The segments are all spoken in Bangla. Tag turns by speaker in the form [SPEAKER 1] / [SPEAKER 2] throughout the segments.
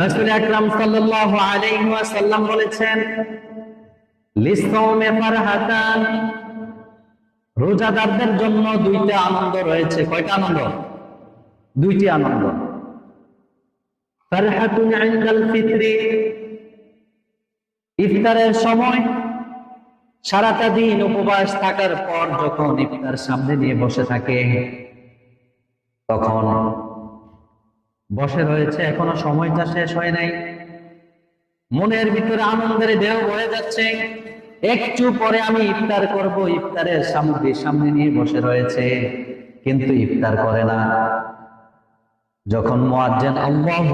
[SPEAKER 1] রাসূল আকরাম বলেছেন ফারহাতান, রোজাদারদের জন্য দুইটা আনন্দ রয়েছে। কয়টা আনন্দ? দুইটি আনন্দ। ফারহাতুন ইনদাল ফিতরি, ইফতারের সময় সারাটা দিন উপবাস থাকার পর যখন ইফতার সামনে নিয়ে বসে থাকে, তখন বসে রয়েছে, এখনও সময়টা শেষ হয় নাই। মনের ভিতরে আনন্দের দেহ বয়ে যাচ্ছে। একটু পরে আমি ইফতার করব, ইফতারের সামগ্রী সামনে নিয়ে বসে রয়েছে, কিন্তু ইফতার করে না। যখন মুয়াজ্জিন আল্লাহু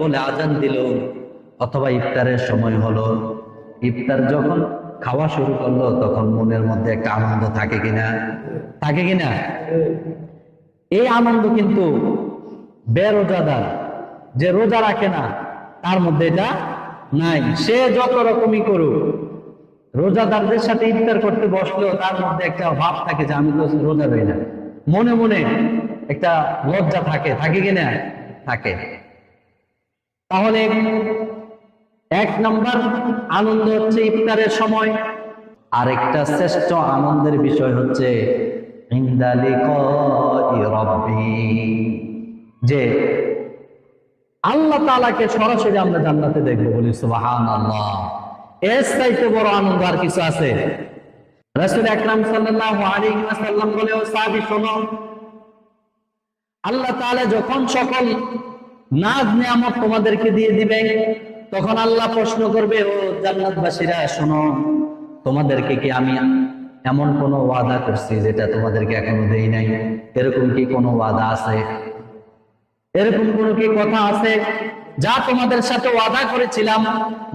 [SPEAKER 1] বলে আজান দিল, অথবা ইফতারের সময় হলো, ইফতার যখন খাওয়া শুরু করল, তখন মনের মধ্যে একটা আনন্দ থাকে কিনা? থাকে কিনা? এই আনন্দ কিন্তু বেরোজাদার। যে রোজা রাখে না, তার মধ্যে এটা নাই। সে যত রকমই করুক, রোজাদারদের সাথে ইফতার করতে বসলেও তার মধ্যে একটা ভাব থাকে যে আমি তো রোজা রই না। মনে মনে একটা লজ্জা থাকে। থাকে কিনা থাকে। তাহলে এক নম্বর আনন্দ হচ্ছে ইফতারের সময়। আরেকটা শ্রেষ্ঠ আনন্দের বিষয় হচ্ছে ইনদা লিকাই রাব্বি। যে আল্লাহ তাআলাকে সরাসরি আমরা জান্নাতে দেখব বলি, সুবহানাল্লাহ। এর চাইতে বড় আনন্দ আর কিছু আছে? রাসূল বলে, ও শোনো। আল্লাহ যখন সকল নাজ নিয়ামত তোমাদেরকে দিয়ে দিবে, তখন আল্লাহ প্রশ্ন করবে, ও জান্নাতবাসীরা, শোনো, তোমাদেরকে কি আমি এমন কোনো ওয়াদা করছি যেটা তোমাদেরকে এখনও দেই নাই? এরকম কি কোনো ওয়াদা আছে? এরকম কোন কি কথা আছে? যা তোমাদের সাথে ওয়াদা করেছিলাম,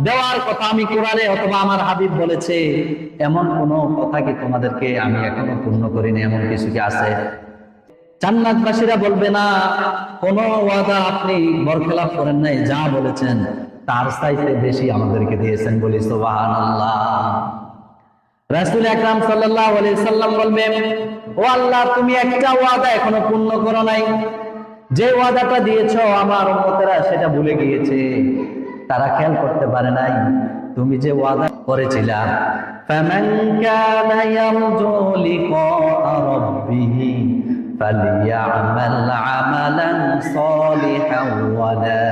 [SPEAKER 1] দেওয়ার কথা আমি কোরআনে অথবা আমার হাবিব বলেছে। এমন কোন কথা কি তোমাদেরকে আমি এখনও পূর্ণ করিনি? এমন কিছু কি আছে? জান্নাতবাসীরা বলবে, না, কোন ওয়াদা আপনি বরখেলাপ করেন নাই। যা বলেছেন, তার চাইতে বেশি আমাদেরকে দিয়েছেন বলি সুবহানাল্লাহ। রাসূল আকরাম আলাইহি সাল্লাম বলবেন, ও আল্লাহ, তুমি একটা ওয়াদা এখনও পূর্ণ করো নাই। যে ওয়াদাটা দিয়েছো আমার উম্মতেরা সেটা ভুলে গিয়েছে তারা খেয়াল করতে পারে নাই তুমি যে ওয়াদা করেছিলা فمن كان يرجو لقاء ربه فليعمل عملا صالحا ولا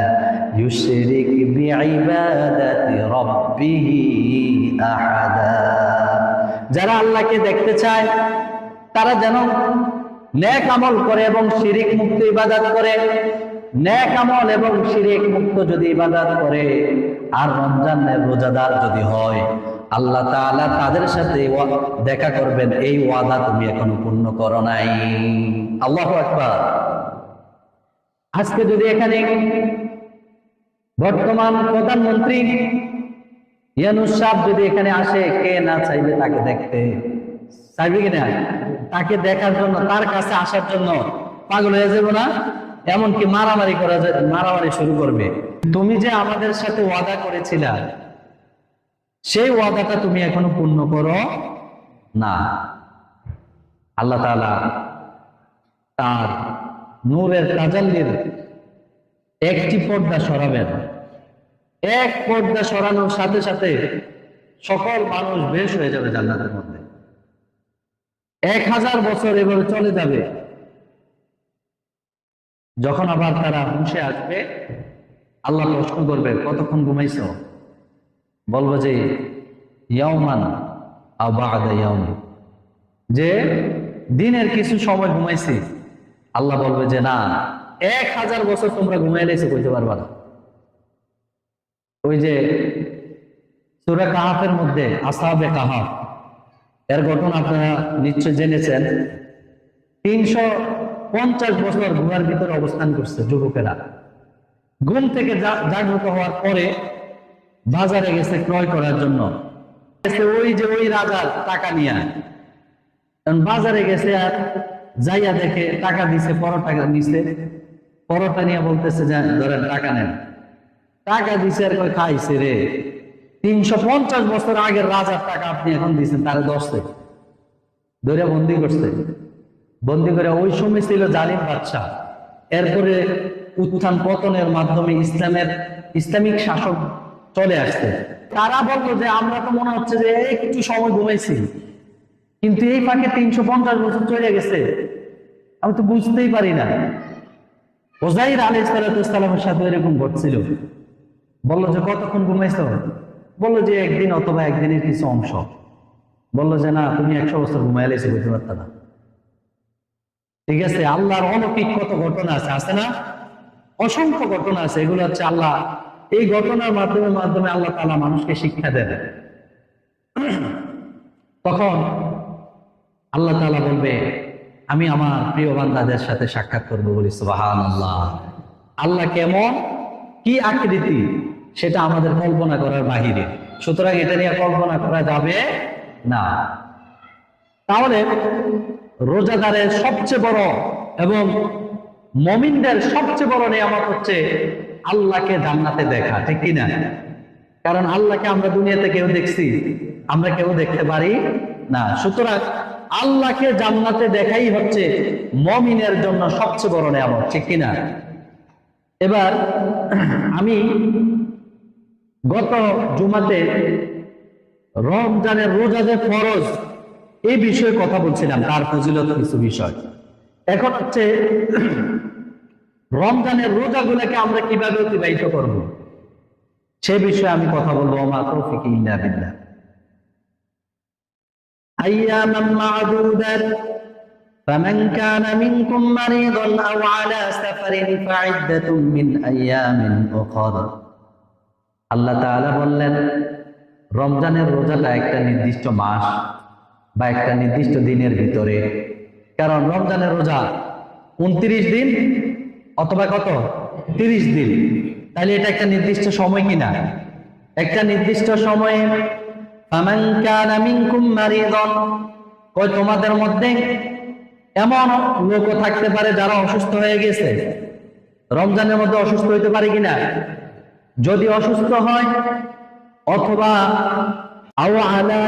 [SPEAKER 1] يشرك بعبادة ربه أحدا যারা আল্লাহকে দেখতে চায় তারা যেন ন্যাক আমল করে এবং শিরিক মুক্ত ইবাদাত করে। ন্যাক আমল এবং শিরিক মুক্ত যদি ইবাদাত করে, আর রমজানের রোজাদার যদি হয়, আল্লাহ তাআলা তাদের সাথে দেখা করবেন, এই ওয়াদা তুমি এখনও পূর্ণ করো নাই। আল্লাহ আকবার। আজকে যদি এখানে বর্তমান প্রধানমন্ত্রী ইয়ানুস সাহেব যদি এখানে আসে, কে না চাইবে তাকে দেখতে? চাইবে কিনা তাকে দেখার জন্য, তার কাছে আসার জন্য পাগল হয়ে যাব না? এমনকি মারামারি করা যায়, মারামারি শুরু করবে। তুমি যে আমাদের সাথে ওয়াদা করেছিলা, সেই ওয়াদাটা তুমি এখনও পূর্ণ করো না। আল্লাহ তার নূরের তাজাল্লির একটি পর্দা সরাবেন। এক পর্দা সরানোর সাথে সাথে সকল মানুষ বেশ হয়ে যাবে জান্নাতের মধ্যে। এক হাজার বছর এভাবে চলে যাবে। যখন আবার তারা হুঁশে আসবে, আল্লাহ প্রশ্ন করবে, কতক্ষণ ঘুমাইছ? বলব যে, ইয়াউমান আবাদা যে, দিনের কিছু সময় ঘুমাইছি। আল্লাহ বলবে যে, না, এক হাজার বছর তোমরা ঘুমাইলেছে বলতে পারবা না। ওই যে, সুরা কাহাফের মধ্যে, আসাবে কাহাফ। এর ঘটনা আপনারা নিশ্চয় জেনেছেন। তিনশো পঞ্চাশ বছর গুহার ভিতরে অবস্থান করছে যুবকেরা। ঘুম থেকে জাগ্রত হওয়ার পরে বাজারে গেছে ক্রয় করার জন্য। ওই যে ওই রাজার টাকা নিয়ে। বাজারে গেছে আর যাইয়া দেখে টাকা দিছে, পরোটা নিছে পরোটা নিয়ে বলতেছে যে, ধরেন টাকা নেন। টাকা দিছে আর কই খাইছে রে। তিনশো পঞ্চাশ বছর আগের রাজার টাকা আপনি এখন দিচ্ছেন তারে দশতে ধরে বন্দি করছে। বন্দি করে ওই সময় ছিল জালিম বাদশাহ। এরপরে উত্থান পতনের মাধ্যমে ইসলামের ইসলামিক শাসক চলে আসছে। তারা বলল যে, আমরা তো মনে হচ্ছে যে একটু সময় ঘুমাইছি। কিন্তু এই ফাঁকে তিনশো পঞ্চাশ বছর চলে গেছে। আমি তো বুঝতেই পারি না। ওজাইর আলী সাথে এরকম ঘটছিল। বলল যে, কতক্ষণ ঘুমাইছো? বলল যে একদিন অথবা একদিনের কিছু অংশ। বলল যে, না, তুমি একশো বছর ঘুমাইলে এসে বুঝতে পারত না। ঠিক আছে, আল্লাহর অলৌকিক কত ঘটনা আছে আছে না? অসংখ্য ঘটনা আছে, এগুলো হচ্ছে আল্লাহ, এই ঘটনার মাধ্যমে মাধ্যমে আল্লাহ তালা মানুষকে শিক্ষা দেন। তখন আল্লাহ তালা বলবে, আমি আমার প্রিয় বান্দাদের সাথে সাক্ষাৎ করব বলি সুবাহান আল্লাহ আল্লাহ কেমন? কি আকৃতি? সেটা আমাদের কল্পনা করার বাহিরে। সুতরাং এটা নিয়ে কল্পনা করা যাবে না। তাহলে রোজাদারের সবচেয়ে বড় এবং মমিনদের সবচেয়ে বড় নিয়ামত হচ্ছে আল্লাহকে জান্নাতে দেখা, ঠিক কিনা? কারণ আল্লাহকে আমরা দুনিয়াতে কেউ দেখছি, আমরা কেউ দেখতে পারি না। সুতরাং আল্লাহকে জান্নাতে দেখাই হচ্ছে মমিনের জন্য সবচেয়ে বড় নিয়ামত, ঠিক কিনা? এবার আমি গত জুমাতে রমজানের রোজা যে ফরজ এই বিষয়ে কথা বলছিলাম তার ফজিলত কিছু বিষয় এখন হচ্ছে রমজানের রোজাগুলোকে আমরা কিভাবে অতিবাহিত করব সে বিষয়ে আমি কথা বলবো আমার তৌফিক ইল্লা বিল্লাহ أياما معدودات فمن كان منكم مريضا أو على سفر فعدة من أيام أخر আল্লাহ তাআলা বললেন, রমজানের রোজাটা একটা নির্দিষ্ট মাস বা একটা নির্দিষ্ট দিনের ভিতরে। কারণ রমজানের রোজা উনত্রিশ দিন অথবা কত? তিরিশ দিন। তাহলে এটা একটা নির্দিষ্ট সময় কিনা? একটা নির্দিষ্ট সময়ে তোমাদের মধ্যে এমন লোকও থাকতে পারে যারা অসুস্থ হয়ে গেছে। রমজানের মধ্যে অসুস্থ হইতে পারে কিনা? যদি অসুস্থ হয়, অথবা আলা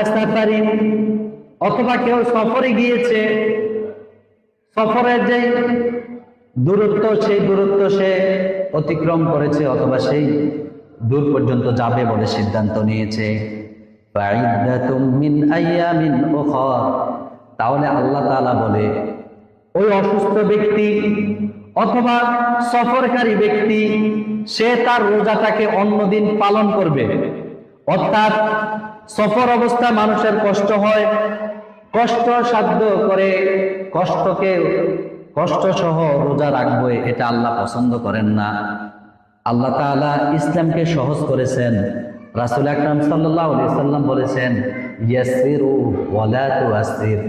[SPEAKER 1] অথবা কেউ সফরে গিয়েছে সফরের যে দূরত্ব, সেই দূরত্ব সে অতিক্রম করেছে, অথবা সেই দূর পর্যন্ত যাবে বলে সিদ্ধান্ত নিয়েছে। তাহলে আল্লাহ বলে, ওই অসুস্থ ব্যক্তি অথবা সফরকারী ব্যক্তি, সে তার রোজাটাকে অন্যদিন পালন করবে। অর্থাৎ সফর অবস্থায় মানুষের কষ্ট হয়, কষ্ট সাধ্য করে কষ্টকে কষ্ট সহ রোজা রাখব, এটা আল্লাহ পছন্দ করেন না। আল্লাহ তাআলা ইসলামকে সহজ করেছেন। রাসুল আকরাম সাল্লাম বলেছেন ইয়াসিরু ওয়ালা তুয়াসির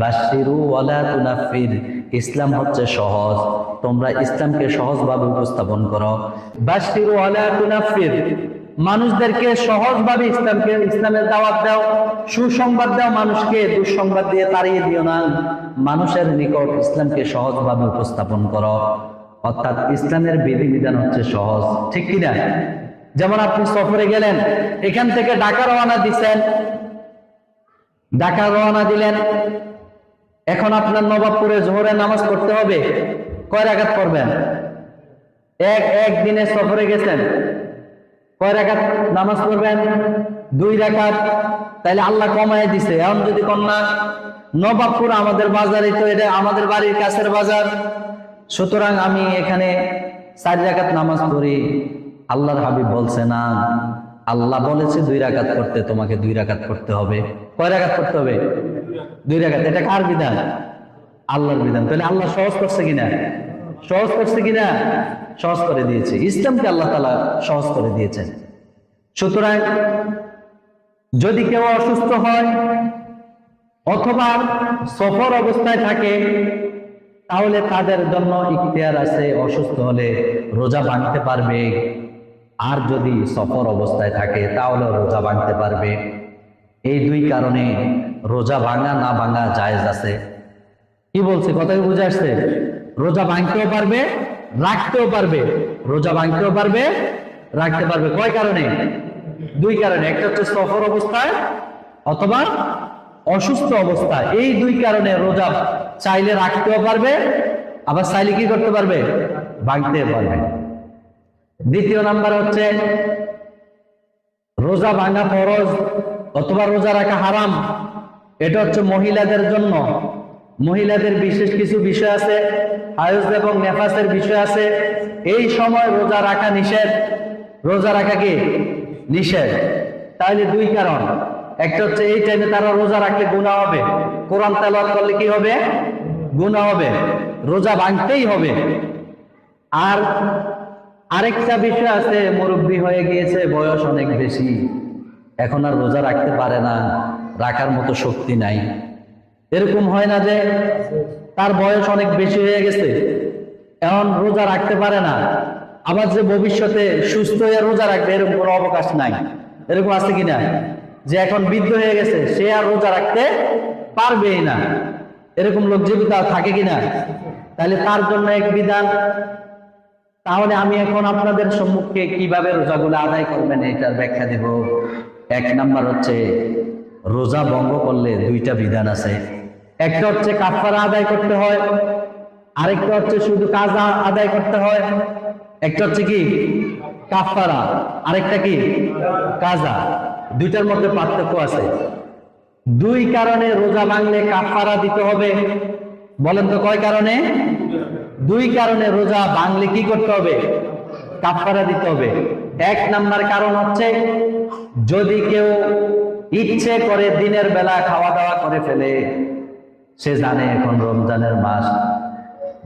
[SPEAKER 1] বাশিরু ওয়ালা তুনাফির ইসলাম হচ্ছে সহজ। তোমরা ইসলামকে সহজভাবে উপস্থাপন করো। তুনাফির মানুষদেরকে সহজভাবে ইসলামকে, ইসলামের দাওয়াত দাও, সুসংবাদ দাও, মানুষকে দুঃসংবাদ দিয়ে তাড়িয়ে দিও না। মানুষের নিকট ইসলামকে সহজভাবে উপস্থাপন করো। অর্থাৎ ইসলামের বিধিবিধান হচ্ছে সহজ। ঠিক কিনা যেমন আপনি সফরে গেলেন, এখান থেকে ঢাকা রওনা দিচ্ছেন। ঢাকা রওনা দিলেন। এখন আপনার নবাবপুরে জোহরে নামাজ পড়তে হবে। কয় রাকাত পড়বেন? এক এক দিনে সফরে গেছেন। কয় রাকাত নামাজ পড়বেন? দুই রাকাত। তাইলে আল্লাহ কমায় দিছে। এখন যদি কন্যা, নবাবপুর আমাদের বাজারে, তো এটা আমাদের বাড়ির কাছের বাজার। সুতরাং আমি এখানে চার রাকাত নামাজ পড়ি। আল্লাহর হাবিব বলছে, না, আল্লাহ বলেছে দুই রাকাত করতে তোমাকে দুই রাকাত করতে হবে। কয় করতে হবে? দুই রাকাত। এটা কার বিধান? আল্লাহর বিধান। তাহলে আল্লাহ সহজ করছে কিনা? সহজ করছে কিনা? সহজ করে দিয়েছে। ইসলামকে আল্লাহ তালা সহজ করে দিয়েছেন। সুতরাং যদি কেউ অসুস্থ হয় অথবা সফর অবস্থায় থাকে, তাহলে তাদের জন্য ইখতিয়ার আছে, অসুস্থ হলে রোজা ভাঙতে পারবে। আর যদি সফর অবস্থায় থাকে তাহলে রোজা ভাঙতে পারবে। এই দুই কারণে রোজা ভাঙা না ভাঙা জায়েজ আছে। কি বলছে? কথা কি বুঝে আসছে? রোজা ভাঙতেও পারবে, রাখতেও পারবে। রোজা ভাঙতেও পারবে, রাখতে পারবে। কয় কারণে? দুই কারণে। একটা হচ্ছে সফর অবস্থায় অথবা অসুস্থ অবস্থায়। এই দুই কারণে রোজা চাইলে রাখতেও পারবে, আবার চাইলে কি করতে পারবে? ভাঙতে পারবে। দ্বিতীয় নাম্বার হচ্ছে রোজা ভাঙা ফরজ অথবা রোজা রাখা হারাম। এটা হচ্ছে মহিলাদের জন্য। মহিলাদের বিশেষ কিছু বিষয় আছে আয়ুষ এবং নেফাসের বিষয় আছে। এই সময় রোজা রাখা নিষেধ। রোজা রাখা কি? নিষেধ। তাহলে দুই কারণ। একটা হচ্ছে এই টাইমে তারা রোজা রাখলে গুণা হবে। কোরআন তেলাওয়াত করলে কি হবে? গুণা হবে। রোজা ভাঙতেই হবে। আর আরেকটা বিষয় আছে, মুরব্বী হয়ে গিয়েছে, বয়স অনেক বেশি। এখন আর রোজা রাখতে পারে না, রাখার মতো শক্তি নাই। এরকম হয় না যে তার বয়স অনেক বেশি হয়ে গেছে, এখন রোজা রাখতে পারে না। আবার যে ভবিষ্যতে সুস্থ হয়ে রোজা রাখবে, এরকম কোনো অবকাশ নাই। এরকম আছে কিনা? যে এখন বৃদ্ধ হয়ে গেছে, সে আর রোজা রাখতে পারবেই না। এরকম লোক জীবিত থাকে কিনা? তাহলে তার জন্য এক বিধান, তাহলে আমি এখন আপনাদের সম্মুখে কীভাবে রোজাগুলো আদায় করবেন এটার ব্যাখ্যা দেব। এক নাম্বার হচ্ছে রোজা ভঙ্গ করলে দুইটা বিধান আছে। একটা হচ্ছে কাফারা আদায় করতে হয়, আরেকটা হচ্ছে শুধু কাজা আদায় করতে হয়। একটা হচ্ছে কি? কাফারা আরেকটা কি? কাজা। দুইটার মধ্যে পার্থক্য আছে। দুই কারণে রোজা ভাঙলে কাফারা দিতে হবে। বলেন তো কয় কারণে? দুই কারণে রোজা ভাঙলে কি করতে হবে? কাফারা দিতে হবে। এক নাম্বার কারণ হচ্ছে যদি কেউ ইচ্ছে করে দিনের বেলা খাওয়া দাওয়া করে ফেলে, সে জানে এখন রমজানের মাস।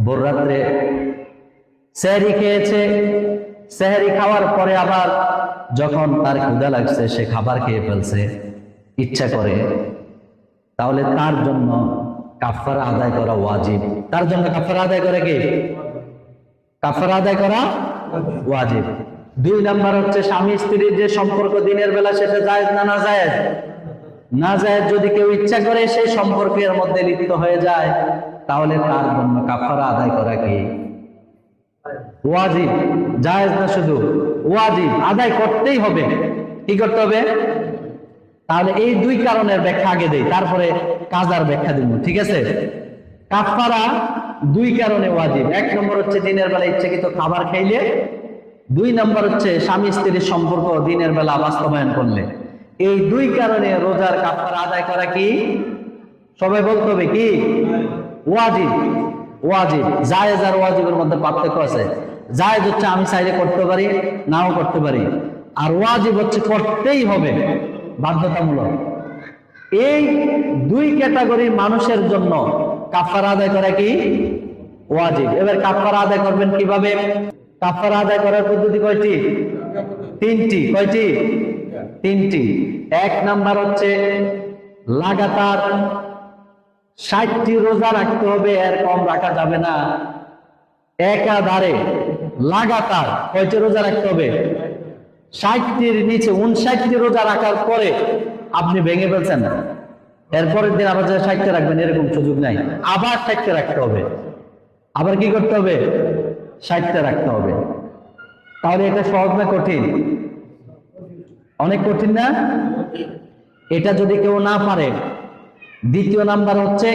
[SPEAKER 1] ভোর রাত্রে সেহরি খেয়েছে, সেহরি খাওয়ার পরে আবার যখন তার ক্ষুদা লাগছে, সে খাবার খেয়ে ফেলছে, ইচ্ছা করে, তাহলে তার জন্য কাফারা আদায় করা ওয়াজিব। তার জন্য কাফারা আদায় করে কি? কাফারা আদায় করা ওয়াজিব। দুই নাম্বার হচ্ছে স্বামী স্ত্রীর যে সম্পর্ক দিনের বেলা সেটা যায় না না জায়েজ? না যায় যদি কেউ ইচ্ছা করে সেই সম্পর্কের মধ্যে লিপ্ত হয়ে যায়, তাহলে তার জন্য কাফারা আদায় করা কি? ওয়াজিব। জায়েজ না শুধু? ওয়াজিব। আদায় করতেই হবে। কি করতে হবে? তাহলে এই দুই কারণের ব্যাখ্যা আগে দেই, তারপরে কাজার ব্যাখ্যা দিব, ঠিক আছে? কাফারা দুই কারণে ওয়াজিব। এক নম্বর হচ্ছে দিনের বেলা ইচ্ছাকৃত খাবার খাইলে দুই নম্বর হচ্ছে স্বামী স্ত্রীর সম্পর্ক দিনের বেলা বাস্তবায়ন করলে। এই দুই কারণে রোজার কাফারা আদায় করা কি? সবাই বলতে হবে কি? ওয়াজিব। ওয়াজিব। জায়েজ আর ওয়াজিবের মধ্যে পার্থক্য আছে। জায়েজ হচ্ছে আমি চাইলে করতে পারি, নাও করতে পারি। আর ওয়াজিব হচ্ছে করতেই হবে, বাধ্যতামূলক। এই দুই ক্যাটাগরির মানুষের জন্য কাফারা আদায় করা কি? ওয়াজিব। এবার কাফারা আদায় করবেন কীভাবে? কাফারা আদায় করার পদ্ধতি কয়টি? তিনটি। কয়টি? তিনটি। এক নাম্বার হচ্ছে লাগাতার ষাটটি রোজা রাখতে হবে, এর কম রাখা যাবে না। একাধারে লাগাতার কয়টি রোজা রাখতে হবে? ষাটটির নিচে উনষাটটি রোজা রাখার পরে আপনি ভেঙে ফেলছেন। এরপরের দিন আবার ষাটটা রাখবেন, এরকম সুযোগ নাই। আবার ষাটটা রাখতে হবে। আবার কি করতে হবে? ষাটটা রাখতে হবে। তাহলে এটা সহজ না কঠিন? অনেক কঠিন না? এটা যদি কেউ না পারে, দ্বিতীয় নাম্বার হচ্ছে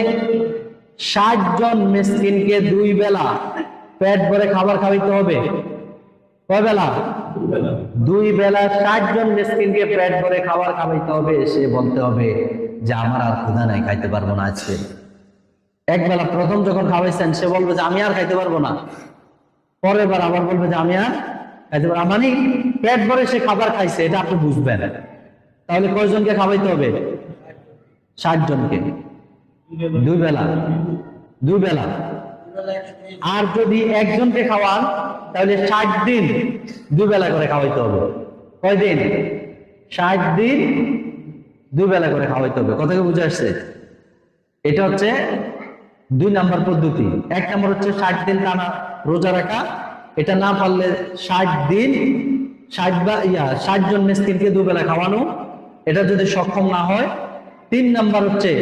[SPEAKER 1] ষাট জন মিসকিনকে দুই বেলা পেট ভরে খাবার খাওয়াইতে হবে। কয় বেলা? দুই বেলা ষাট জন মিসকিনকে পেট ভরে খাবার খাওয়াইতে হবে, সে বলতে হবে যে আমার আর ক্ষুধা নাই, খাইতে পারব না আজকে। এক বেলা প্রথম যখন খাওয়াইছেন, সে বলবে যে আমি আর খাইতে পারব না। পরের বার আবার বলবে যে, আমি আর খাইতে পারব না। মানে পেট ভরে সে খাবার খাইছে, এটা আপনি বুঝবেন। তাহলে কয়জনকে খাওয়াইতে হবে? ষাট জনকে। দুই বেলা। দুই বেলা। আর যদি একজনকে খাওয়ান, তাহলে ষাট দিন দুই বেলা করে খাওয়াইতে হবে। কয়দিন? ষাট দিন দুই বেলা করে খাওয়াইতে হবে। কথা কি বুঝে আসছে? এটা হচ্ছে দুই নাম্বার পদ্ধতি। এক নাম্বার হচ্ছে ষাট দিন টানা রোজা রাখা। এটা না পারলে ষাট দিন, ষাট বা, ইয়া, ষাট জন মিসকিনকে দুবেলা খাওয়ানো, এটা যদি সক্ষম না হয়। তিন নাম্বার হচ্ছে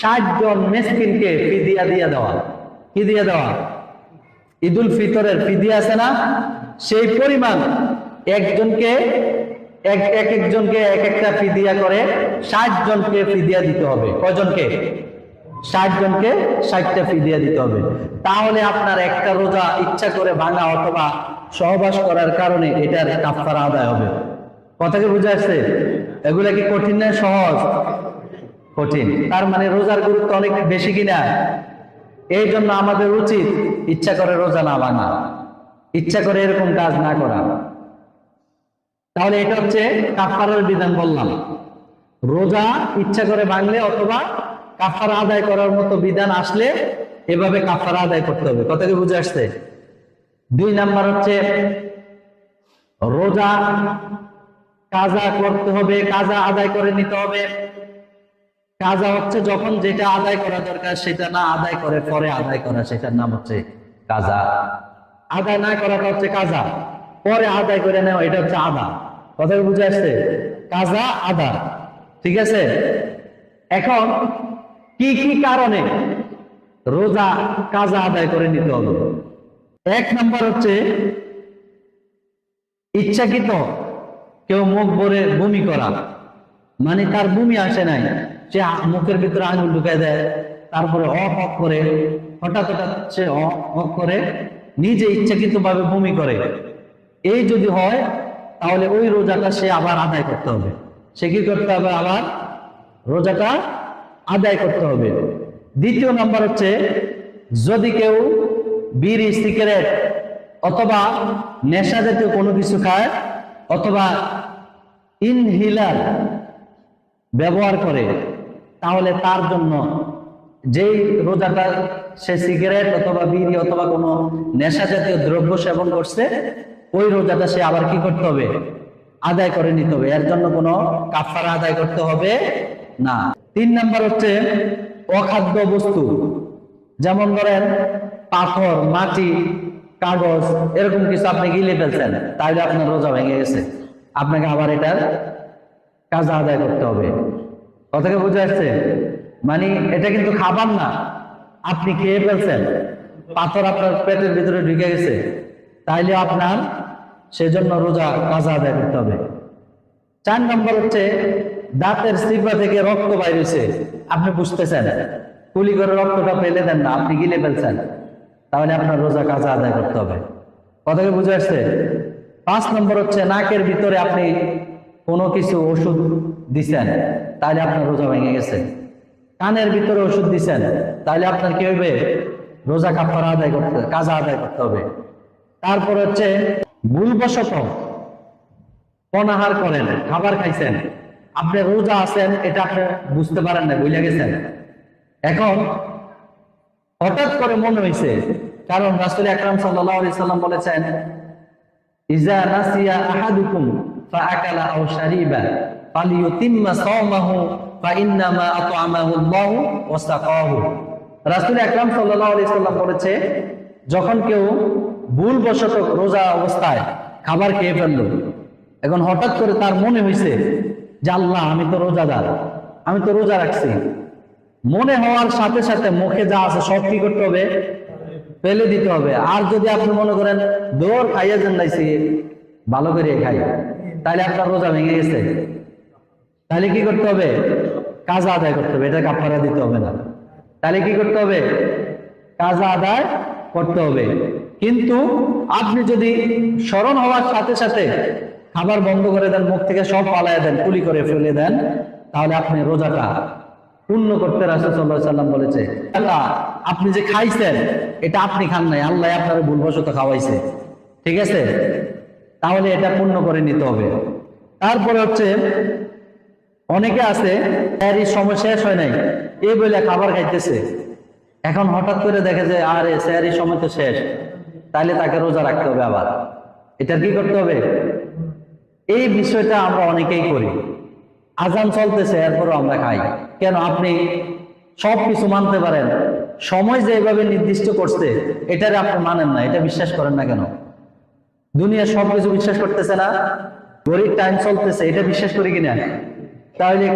[SPEAKER 1] ষাট জন মিসকিনকে ফিদিয়া দিয়ে দেওয়া। কি দিয়ে দেওয়া? ঈদুল ফিতরের ফিদিয়া আছে না? সেই পরিমাণ একজনকে, এক এক একজনকে এক একটা ফিদিয়া করে ষাট জনকে ফিদিয়া দিতে হবে। কয়জনকে ষাট জনকে ষাটটা ফি দিয়ে দিতে হবে। তাহলে আপনার একটা রোজা ইচ্ছা করে ভাঙা অথবা সহবাস করার কারণে এটার কাফারা আদায় হবে। কথা কি বুঝে আসছে এগুলা কি কঠিন না সহজ? কঠিন। তার মানে রোজার গুরুত্ব অনেক বেশি কিনা? এই জন্য আমাদের উচিত ইচ্ছা করে রোজা না ভাঙা। ইচ্ছা করে এরকম কাজ না করা। তাহলে এটা হচ্ছে কাফারের বিধান বললাম। রোজা ইচ্ছা করে ভাঙলে অথবা কাফারা আদায় করার মতো বিধান আসলে এভাবে কাফারা আদায় করতে হবে। কথা কি বুঝে আসছে? দুই নাম্বার হচ্ছে রোজা কাজা করতে হবে, কাজা আদায় করে নিতে হবে। কাজা হচ্ছে যখন যেটা আদায় করা দরকার সেটা না আদায় করে, পরে আদায় করা, সেটার নাম হচ্ছে কাজা। আদায় না করাটা হচ্ছে কাজা, পরে আদায় করে নেওয়া, এটা হচ্ছে আদা। কথা বুঝে আসছে? কাজা, আদা। ঠিক আছে? এখন কি কি কারণে রোজা, কাজা আদায় করে নিতে হবে? এক নম্বর হচ্ছে, ইচ্ছাকৃত কেউ মুখ ভরে বমি করা। মানে তার বমি আসে নাই, সে মুখের ভিতরে আঙুল ঢুকায় দেয়, তারপরে অ হক করে, হঠাৎ হঠাৎ সে অ হক করে, নিজে ইচ্ছাকৃত ভাবে বমি করে। এই যদি হয়, তাহলে ওই রোজাটা সে আবার আদায় করতে হবে। সে কি করতে হবে? আবার রোজাটা আদায় করতে হবে। দ্বিতীয় নাম্বার হচ্ছে, যদি কেউ বিড়ি, সিগারেট অথবা নেশা জাতীয় কোনো কিছু খায় অথবা ইনহিলার ব্যবহার করে, তাহলে তার জন্য যেই রোজাটা সে সিগারেট অথবা বিড়ি অথবা কোনো নেশা জাতীয় দ্রব্য সেবন করছে, ওই রোজাটা সে আবার কি করতে হবে? আদায় করে নিতে হবে। এর জন্য কোনো কাফারা আদায় করতে হবে না। তিন নাম্বার হচ্ছে অখাদ্য বস্তু। যেমন ধরেন পাথর, মাটি, কাগজ, এরকম কিছু আপনি গিলে ফেলছেন, তাইলে আপনার রোজা ভেঙে গেছে। আপনাকে আবার এটার কাজ আদায় করতে হবে। কথাকে বুঝে আসছে মানে এটা কিন্তু খাবার না। আপনি খেয়ে ফেলছেন, পাথর আপনার পেটের ভিতরে ঢুকে গেছে, তাইলে আপনার সেজন্য রোজা কাজা আদায় করতে হবে। চার নম্বর হচ্ছে দাঁতের সিপা থেকে রক্ত বাইরেছে। আপনি বুঝতেছেন? কুলি করে রক্তটা ফেলে দেন না, আপনি গিলে ফেলছেন। তাহলে আপনার রোজা কাজা আদায় করতে হবে। কথাকে বুঝে আসছে? পাঁচ নম্বর হচ্ছে নাকের ভিতরে আপনি কোনো কিছু ওষুধ দিছেন, তাহলে আপনার রোজা ভেঙে গেছে। কানের ভিতরে ওষুধ দিছেন, তাহলে আপনার কি হবে রোজা কাপড় আদায় করতে কাজা আদায় করতে হবে। তারপর হচ্ছে ভুলবশত অনাহার করেন, খাবার খাইছেন। আপনি রোজা আছেন, এটা আপনি বুঝতে পারেন না বুঝে গেছেন? এখন, হঠাৎ করে মনে হয়েছে কারণ রাসুল আকরাম সাল্লাম বলেছেন, ইজা আহাদুকুম বলেছে, যখন কেউ ভুল ভুলবশত রোজা অবস্থায় খাবার খেয়ে ফেলল, এখন হঠাৎ করে তার মনে হয়েছে যে আল্লাহ, আমি তো রোজাদার, আমি তো রোজা রাখছি। মনে হওয়ার সাথে সাথে মুখে যা আছে সব কি করতে হবে? ফেলে দিতে হবে। আর যদি আপনি মনে করেন, দৌড় খাইয়া যান লাইছি ভালো করে খাই, তাহলে আপনার রোজা ভেঙে গেছে। তাহলে কি করতে হবে? কাজা আদায় করতে হবে। এটা কাপড়া দিতে হবে না। তাহলে কি করতে হবে? কাজা আদায় করতে হবে। কিন্তু আপনি যদি স্মরণ হওয়ার সাথে সাথে খাবার বন্ধ করে দেন মুখ থেকে সব পালায় দেন কুলি করে ফেলে দেন তাহলে আপনি রোজাটা পূর্ণ করতে রাসূল বলেছে আল্লাহ, আপনি যে খাইছেন এটা আপনি খান নাই আল্লাহ আপনার ভুলবশত খাওয়াইছে। ঠিক আছে? তাহলে এটা পূর্ণ করে নিতে হবে। তারপরে হচ্ছে অনেকে আছে এর এই সময় শেষ হয় নাই এই বলে খাবার খাইতেছে। এখন হঠাৎ করে দেখে যে আরে স্যার এই সময় তো শেষ তাহলে তাকে রোজা রাখতে হবে আবার। এটা কি করতে হবে? এই বিষয়টা আমরা অনেকেই করি। আজান চলতেছে, এরপরও আমরা খাই। কেন? আপনি সব কিছু মানতে পারেন। সময় যে এভাবে নির্দিষ্ট করছে, এটারে আপনি মানেন না, এটা বিশ্বাস করেন না কেন? দুনিয়া সব কিছু বিশ্বাস করতেছে না গরিব টাইম চলতেছে, এটা বিশ্বাস করি কিনা? তাহলে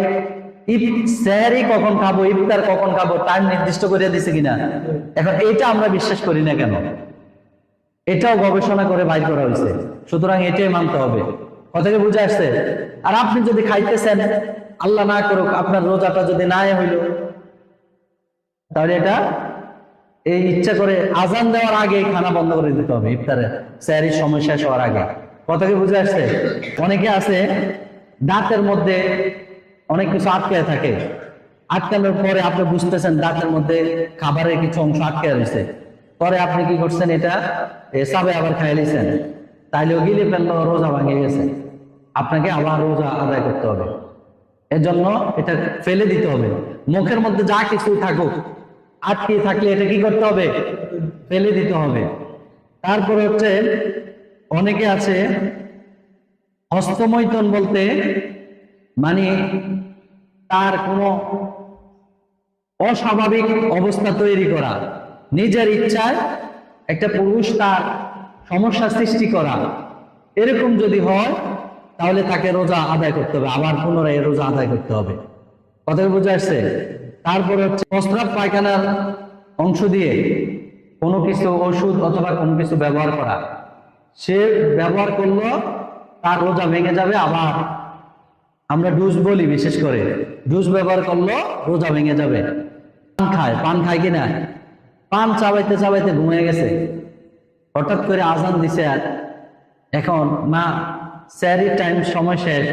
[SPEAKER 1] স্যারই কখন খাব, ইফতার কখন খাব টাইম নির্দিষ্ট করে দিছে কিনা? এখন এটা আমরা বিশ্বাস করি না কেন? এটাও গবেষণা করে বাইর করা হয়েছে। সুতরাং এটাই মানতে হবে। কথাকে বুঝে আসছে? আর আপনি যদি খাইতেছেন, আল্লাহ না করুক, আপনার রোজাটা যদি না হইল, তাহলে এটা এই ইচ্ছা করে আজান দেওয়ার আগে খানা বন্ধ করে দিতে হবে ইফতারে স্যারির সময় শেষ হওয়ার আগে। কথা কি বুঝে আসছে? অনেকে আছে, দাঁতের মধ্যে অনেক কিছু আটকে থাকে। আটকানোর পরে আপনি বুঝতেছেন দাঁতের মধ্যে খাবারের কিছু অংশ আটকে রয়েছে। পরে আপনি কি করছেন এটা? এসাবে আবার খাই নিয়েছেন তাইলে ও গিলে ফেলল, রোজা ভাঙে গেছে। আপনাকে আবার রোজা আদায় করতে হবে। এর জন্য এটা ফেলে দিতে হবে। মুখের মধ্যে যা কিছু থাকুক, আটকে থাকলে এটা কি করতে হবে? ফেলে দিতে হবে। তারপরে হচ্ছে, অনেকে আছে হস্তমৈতন বলতে মানে তার কোনো অস্বাভাবিক অবস্থা তৈরি করা। নিজের ইচ্ছায় একটা পুরুষ তার সমস্যা সৃষ্টি করা। এরকম যদি হয়, তাহলে তাকে রোজা আদায় করতে হবে। আবার পুনরায় রোজা আদায় করতে হবে। কথা বুঝে আসছে? তারপরে হচ্ছে প্রস্রাব পায়খানার অংশ দিয়ে কোনো কিছু ওষুধ অথবা কোনো কিছু ব্যবহার করা। সে ব্যবহার করল, তার রোজা ভেঙে যাবে, আবার আমরা ডুজ বলি বিশেষ করে। ডুজ ব্যবহার করল, রোজা ভেঙে যাবে। পান খায়। পান খায় কিনা? পান চাবাইতে চাবাইতে ঘুমিয়ে গেছে। হঠাৎ করে আজান দিছে আর এখন মা স্যারি টাইম সময় শেষ,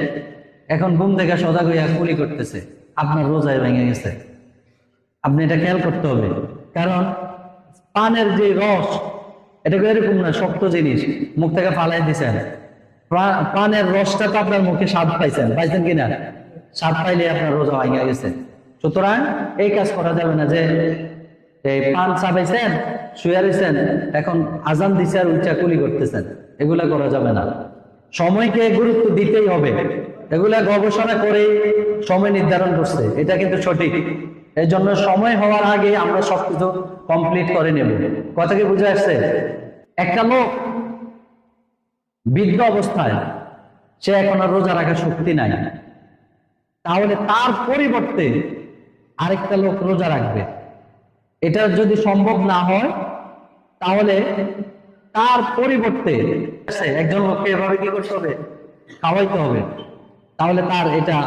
[SPEAKER 1] এখন ঘুম থেকে সজাগ হইয়া কুলি করতেছে। আপনার রোজায় ভেঙে গেছে। আপনি এটা খেয়াল করতে হবে। কারণ পানের যে রস, এটা এরকম না, শক্ত জিনিস। মুখ থেকে ফালাই দিছেন। পানের রসটা তো আপনার মুখে স্বাদ পাইছেন। পাইছেন কিনা? স্বাদ পাইলে আপনার রোজা ভেঙে গেছে। সুতরাং এই কাজ করা যাবে না যে এই পান চাবাইছেন, শুয়ে এখন আজান দিছে আর উচ্চা কুলি করতেছেন। এগুলা করা যাবে না। সময়কে গুরুত্ব দিতেই হবে। এগুলা গবেষণা করে সময় নির্ধারণ করছে। এটা কিন্তু সঠিক। এই জন্য সময় হওয়ার আগে আমরা সবকিছু কমপ্লিট করে নেব। কথা কি বুঝে আসছে? একটা লোক বৃদ্ধ অবস্থায়, সে এখন আর রোজা রাখার শক্তি নাই। তাহলে তার পরিবর্তে আরেকটা লোক রোজা রাখবে। এটা যদি সম্ভব না হয়, তাহলে তার পরিবর্তে একজন লোককে এভাবে কি করতে হবে? খাওয়াইতে হবে। তাহলে তার এটা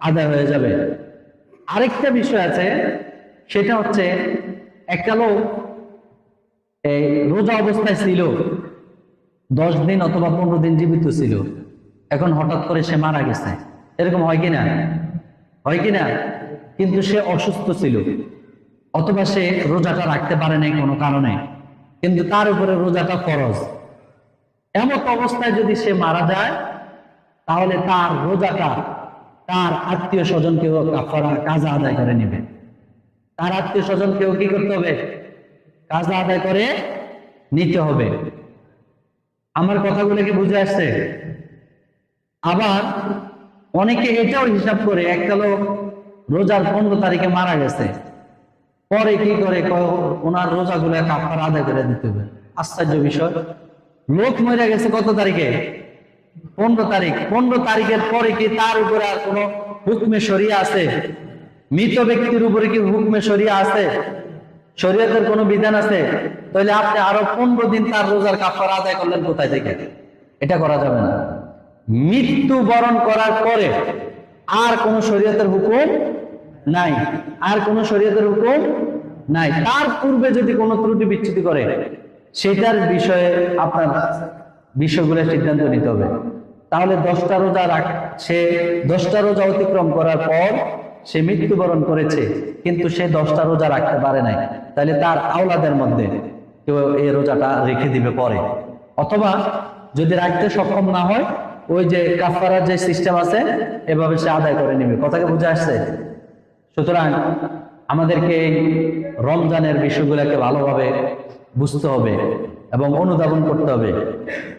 [SPEAKER 1] আদায় হয়ে যাবে। আরেকটা বিষয় আছে, সেটা হচ্ছে একটা লোক এই রোজা অবস্থায় ছিল, দশ দিন অথবা পনেরো দিন জীবিত ছিল। এখন হঠাৎ করে সে মারা গেছে। এরকম হয় কিনা? হয় কিনা? কিন্তু সে অসুস্থ ছিল। অথবা সে রোজাটা রাখতে পারে নাই কোনো কারণে, কিন্তু তার উপরে রোজাটা ফরজ। এমন অবস্থায় যদি সে মারা যায়, তাহলে তার রোজাটা তার আত্মীয় স্বজন কেউ কাজা আদায় করে নেবে। তার আত্মীয় স্বজন কেউ কি করতে হবে? কাজা আদায় করে নিতে হবে। আমার কথাগুলো কি বুঝে আসছে? আবার অনেকে এটাও হিসাব করে, একটা লোক রোজার পনেরো তারিখে মারা গেছে। পরে কি করে ওনার রোজাগুলো কাপড় আদায় করে দিতে হবে। আশ্চর্য বিষয়। লোক মরে গেছে কত তারিখে? পনেরো তারিখ। পনেরো তারিখের পরে কি তার উপরে আর কোনো হুকমে সরিয়া আছে? মৃত ব্যক্তির উপরে কি হুকমে সরিয়া আছে? শরীয়তের কোনো বিধান আছে? তাহলে আপনি আরও পনেরো দিন তার রোজার কাপড় আদায় করলেন কোথায় থেকে? এটা করা যাবে না। মৃত্যু বরণ করার পরে আর কোন শরীয়তের হুকুম নাই। আর কোন শরীয়তের হুকুম নাই। তার পূর্বে যদি কোনো ত্রুটি বিচ্ছুতি করে, সেটার বিষয়ে আপনার বিষয়গুলো সিদ্ধান্ত নিতে হবে। তাহলে দশটা রোজা রাখ, সে দশটা রোজা অতিক্রম করার পর সে মৃত্যুবরণ করেছে, কিন্তু সে দশটা রোজা রাখতে পারে নাই। তাহলে তার আওলাদের মধ্যে কেউ এই রোজাটা রেখে দিবে পরে। অথবা যদি রাখতে সক্ষম না হয়, ওই যে কাফারার যে সিস্টেম আছে, এভাবে সে আদায় করে নেবে। কথাকে বুঝে আসছে? সুতরাং আমাদেরকে রমজানের বিষয়গুলোকে ভালোভাবে বুঝতে হবে এবং অনুধাবন করতে হবে।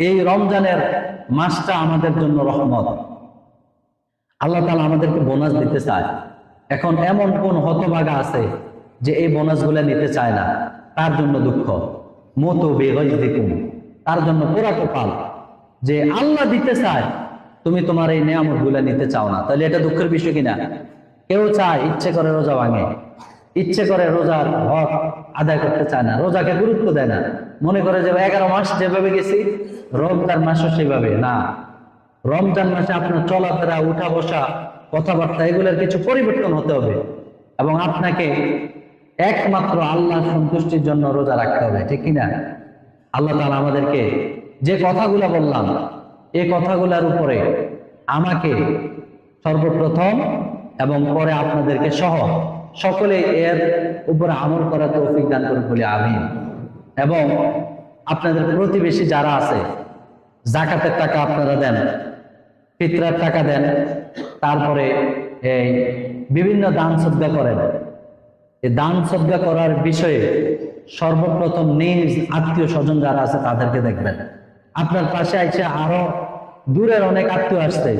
[SPEAKER 1] এই রমজানের মাসটা আমাদের জন্য রহমত। আল্লাহ তালা আমাদেরকে বোনাস দিতে চায়। এখন এমন কোন হতভাগা আছে যে এই বোনাসগুলো নিতে চায় না। তার জন্য দুঃখ। মতো বেগজ দেখুন তার জন্য পুরা কপাল যে আল্লাহ দিতে চায়, তুমি তোমার এই নিয়ামত নিতে চাও না। তাহলে এটা দুঃখের বিষয় কিনা? কেউ চায় ইচ্ছে করে রোজা ভাঙে। ইচ্ছে করে রোজার হক আদায় করতে চায় না, রোজাকে গুরুত্ব দেয় না। মনে করে যে এগারো মাস যেভাবে গেছি, রমজান মাসও সেভাবে না। রমজান মাসে আপনার চলাফেরা উঠা বসা কথাবার্তা, এগুলোর কিছু পরিবর্তন হতে হবে। এবং আপনাকে একমাত্র আল্লাহ সন্তুষ্টির জন্য রোজা রাখতে হবে, ঠিক কিনা? আল্লাহ তাআলা আমাদেরকে যে কথাগুলো বললাম এই কথাগুলোর উপরে আমাকে সর্বপ্রথম এবং পরে আপনাদেরকে সহ সকলে এর উপরে আমল করার তৌফিক দান করুন বলে আমি এবং আপনাদের প্রতিবেশী যারা আছে, জাকাতের টাকা আপনারা দেন, ফিতরার টাকা দেন, তারপরে এই বিভিন্ন দান শ্রদ্ধা করেন। এই দান শ্রদ্ধা করার বিষয়ে সর্বপ্রথম নিজ আত্মীয় স্বজন যারা আছে তাদেরকে দেখবেন। আপনার পাশে আছে আরও দূরের অনেক আত্মীয় আসছে।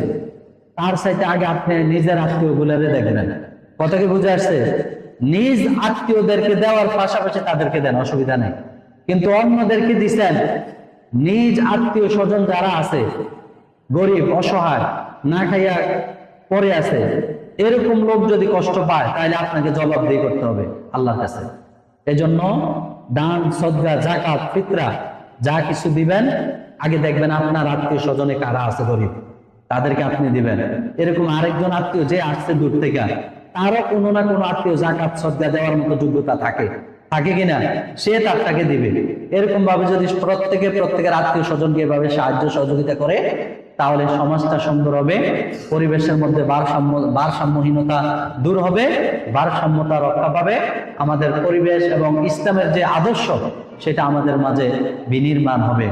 [SPEAKER 1] তার সাথে আগে আপনি নিজের আত্মীয় গুলারে দেখবেন কথা কি বুঝে আসছে? নিজ আত্মীয়দেরকে দেওয়ার পাশাপাশি তাদেরকে দেন, অসুবিধা নেই। কিন্তু অন্যদেরকে দিচ্ছেন নিজ আত্মীয় স্বজন যারা আছে, গরিব, অসহায়, না খাইয়া পরে আছে, এরকম লোক যদি কষ্ট পায়, তাহলে আপনাকে জবাবদিহি করতে হবে আল্লাহর কাছে। এজন্য দান সদ্গা জাকাত ফিতরা, যা কিছু দিবেন, আগে দেখবেন আপনার আত্মীয় স্বজনে কারা আছে গরিব। তাদেরকে আপনি দিবেন। এরকম আরেকজন আত্মীয় যে আসছে দূর থেকে, তারও কোনো না কোনো আত্মীয় জাকাত, সদ্গা দেওয়ার মতো যোগ্যতা থাকে। থাকে কিনা? সে তারটাকে দিবে। এরকম ভাবে যদি প্রত্যেকে, প্রত্যেকের আত্মীয় স্বজনকে এভাবে সাহায্য, সহযোগিতা করে, তাহলে সমাজটা সুন্দর হবে, পরিবেশের মধ্যে ভারসাম্য, ভারসাম্যহীনতা দূর হবে, ভারসাম্যতা রক্ষা পাবে। আমাদের পরিবেশ এবং ইসলামের যে আদর্শ, সেটা আমাদের মাঝে বিনির্মাণ হবে।